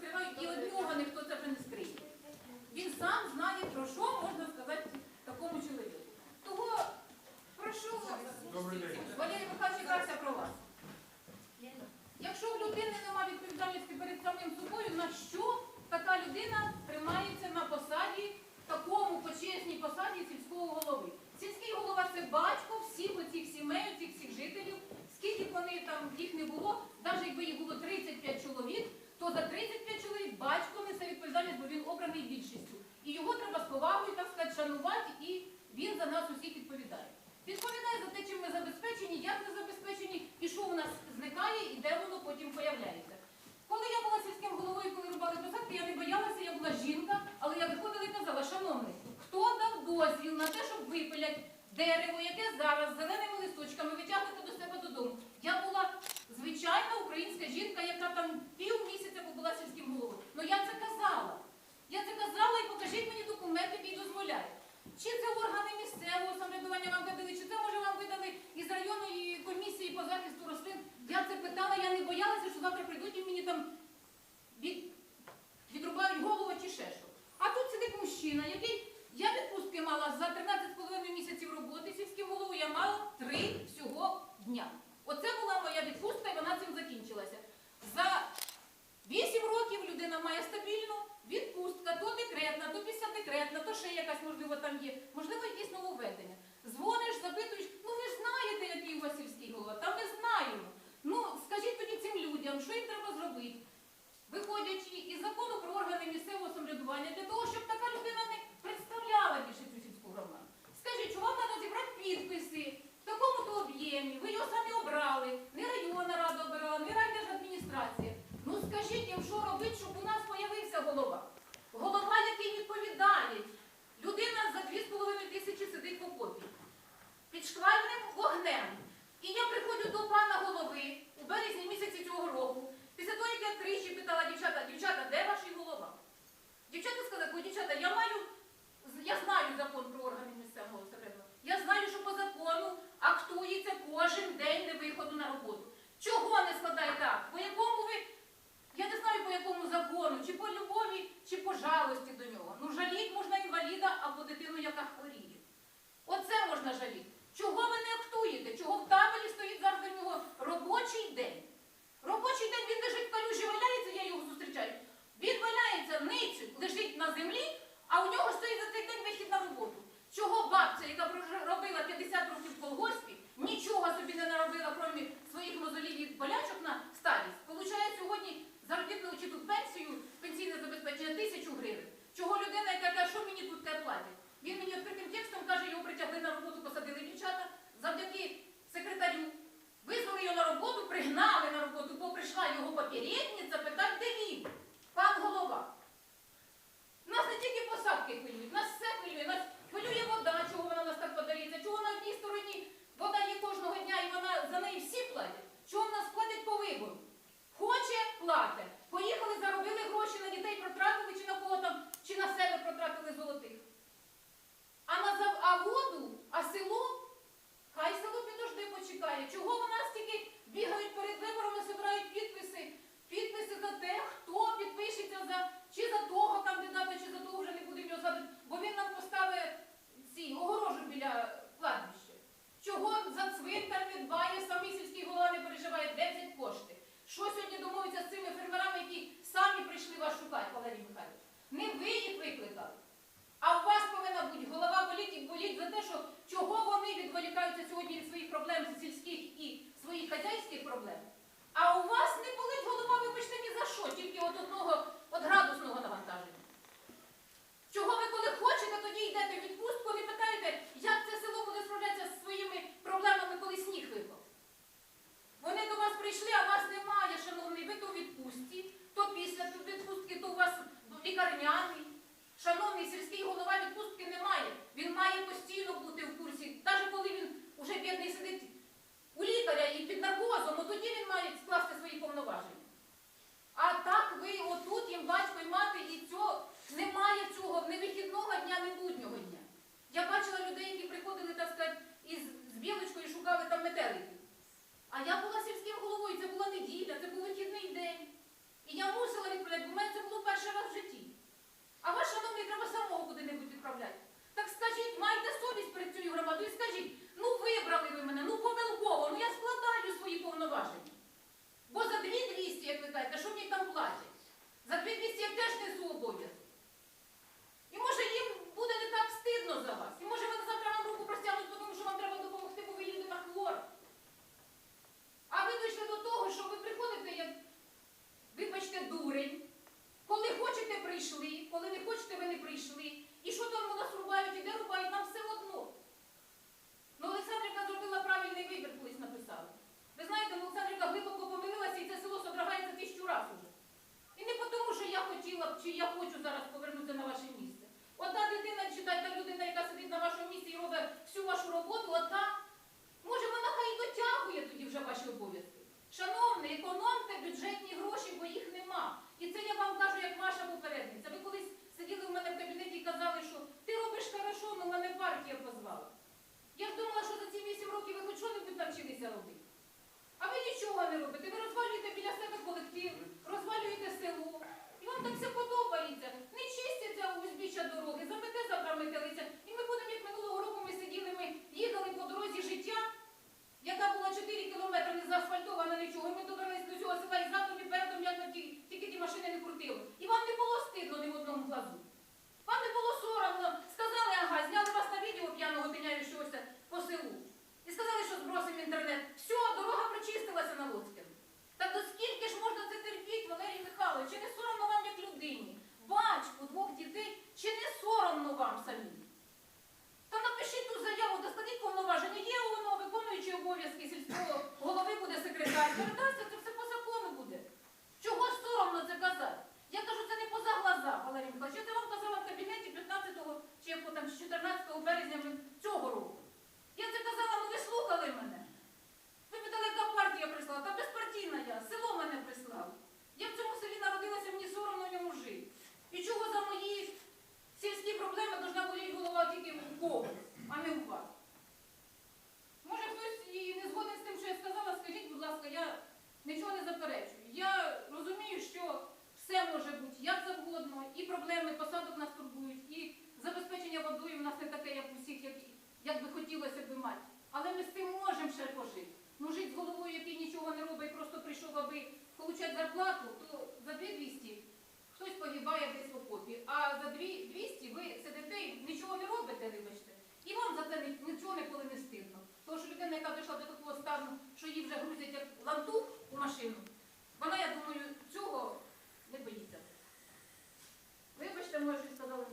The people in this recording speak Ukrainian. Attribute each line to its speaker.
Speaker 1: скриваю, і одного ніхто це не скриє. Він сам знає, про що можна сказати такому чоловіку. Того прошу вас,
Speaker 2: Добрий день.
Speaker 1: Валерій Михайлович, якраз про вас. Якщо в людини немає відповідальності перед самим собою, на що така людина тримається на посаді, такому почесній посаді сільського голови? Сільський голова це батько всіх оцих сімей, оцих всіх жителів. Скільки б вони там їх не було, навіть якби їх було 35 чоловік, то за 35 чоловік батько несе відповідальність, бо більшістю. І його треба з повагою, так сказати, шанувати, і він за нас усіх відповідає. Відповідає за те, чим ми забезпечені, як ми забезпечені, і що у нас зникає, і де воно потім появляється. Коли я була сільським головою, коли рубали посадки, я не боялася, я була жінка, але я виходила і казала, шановний, хто дав дозвіл на те, щоб випилять дерево, яке зараз зеленими листочками витягнути до себе додому? Я була звичайна українська жінка, яка там пів місяця побула сільським головою. Ну я це казала. Я це казала і покажіть мені документи, які дозволяють. Чи це органи місцевого самоврядування вам видали, чи це може вам видали із районної комісії по захисту рослин? Я це питала, я не боялася, що завтра прийдуть і мені там від, відрубають голову чи ще що. А тут сидить мужчина, який я відпустки мала за 13,5 місяців роботи сільським головою, я мала три всього дня. Оце була моя відпустка, і вона цим закінчилася. За Вісім років людина має стабільну відпустка, то декретна, то після декретна, то ще якась, можливо, там є. Можливо, якісь нововведення. Дзвониш, запитуєш, ну ви ж знаєте, який у вас сільський голова. Та ми знаємо. Ну, скажіть тоді цим людям, що їм треба зробити. Виходячи із закону про органи місцевого самоврядування, для того, щоб така людина не представляла більше цю сільську громаду. Скажіть, що вам треба зібрати підписи в такому-то об'ємі, ви його самі обрали, не районна рада обирала, не райдержадміністрація. Ну скажіть їм, що робити, щоб у нас з'явився голова. Голова, який відповідальний. Людина за 2,5 тисячі сидить в окопі. Під шквальним вогнем. І я приходжу до пана голови у березні місяці цього року. Після того, як я тричі питала дівчата, дівчата, де ваш голова? Дівчата сказали, «Ой, дівчата, я маю, я знаю закон про органи місцевого самоврядування. Я знаю, що по закону актується кожен день невиходу на роботу. Чого не складає так? По якому ви, я не знаю по якому закону, чи по любові, чи по жалості до нього. Ну жаліть можна інваліда або дитину, яка хворіє. Оце можна жаліти. Чого ви не актуєте? Чого в табелі стоїть завжди в нього робочий день? Робочий день він лежить в калюжі, валяється, я його зустрічаю. Він валяється ницю, лежить на землі, а у нього стоїть за цей день вихід на роботу. Чого бабця, яка робила 50 років в колгоспі, нічого собі не наробила, крім своїх мозолів і болячок на старість, получає сьогодні заробітну чи тут пенсію, пенсійне забезпечення тисячу гривень. Чого людина, яка каже, що мені тут те платять? Він мені відкритим текстом каже, його притягли на роботу, посадили дівчата завдяки секретарю. Визвали його на роботу, пригнали на роботу, бо прийшла його попередниця, питати, де він? Пан голова. Нас не тільки посадки хвилюють, нас все хвилює. Нас хвилює вода, чого вона у нас так подається, чого на одній стороні вода є кожного дня і вона за неї всі платять. Чого в нас платять по вибору? Хоче платить. Поїхали, заробили гроші на дітей, протратили чи на кого там, чи на себе протратили золотих. А на зав- а воду, а село, хай село підожди почекає. Чого в нас тільки бігають перед виборами, збирають підписи, підписи за те, хто підпишеться за чи за того кандидата, чи за того вже не буде в нього задати, бо він нам поставить ці огорожу біля кладбища. Чого за цвинтар не дбає, самий сільський голова не переживає, де взять кошти. Що сьогодні домовиться з цими фермерами, які самі прийшли вас шукати, Валерій Михайлович? Не ви їх викликали. А у вас повинна бути голова боліть і боліть за те, що чого вони відволікаються сьогодні від своїх проблем сільських і своїх хазяйських проблем. А у вас не болить голова, вибачте, ні за що, тільки от одного от градусного навантаження. Чого ви коли хочете, тоді йдете в відпустку, не питаєте, як це село буде справлятися зі своїми проблемами, коли сніг випав? Вони до вас прийшли, а вас немає, шановний, ви то у відпустці, то після відпустки, то у вас лікарняний. Шановний сільський голова відпустки немає. Він має постійно бути в курсі. Навіть коли він уже бідний сидить у лікаря і під наркозом, ну, тоді він має скласти свої повноваження. А так ви отут їм батько і мати, і цього немає цього, ні вихідного дня, ні буднього дня. Я бачила людей, які приходили, так сказати, з білочкою шукали там метелики. А я була сільським головою, це була неділя, це був вихідний день. І я мусила відповідати, бо в мене це було перший раз в житті. заробити. А ви нічого не робите, ви розвалюєте біля себе колектив, розвалюєте село. І вам так все подобається. Не чистяться узбіччя дороги, замете забраметилися. І ми будемо, як минулого року ми сиділи, ми їхали по дорозі життя, яка була 4 кілометри не заасфальтована. дійшла до такого стану, що її вже грузять як лантух у машину, вона, я думаю, цього не боїться. Вибачте, може, сказали.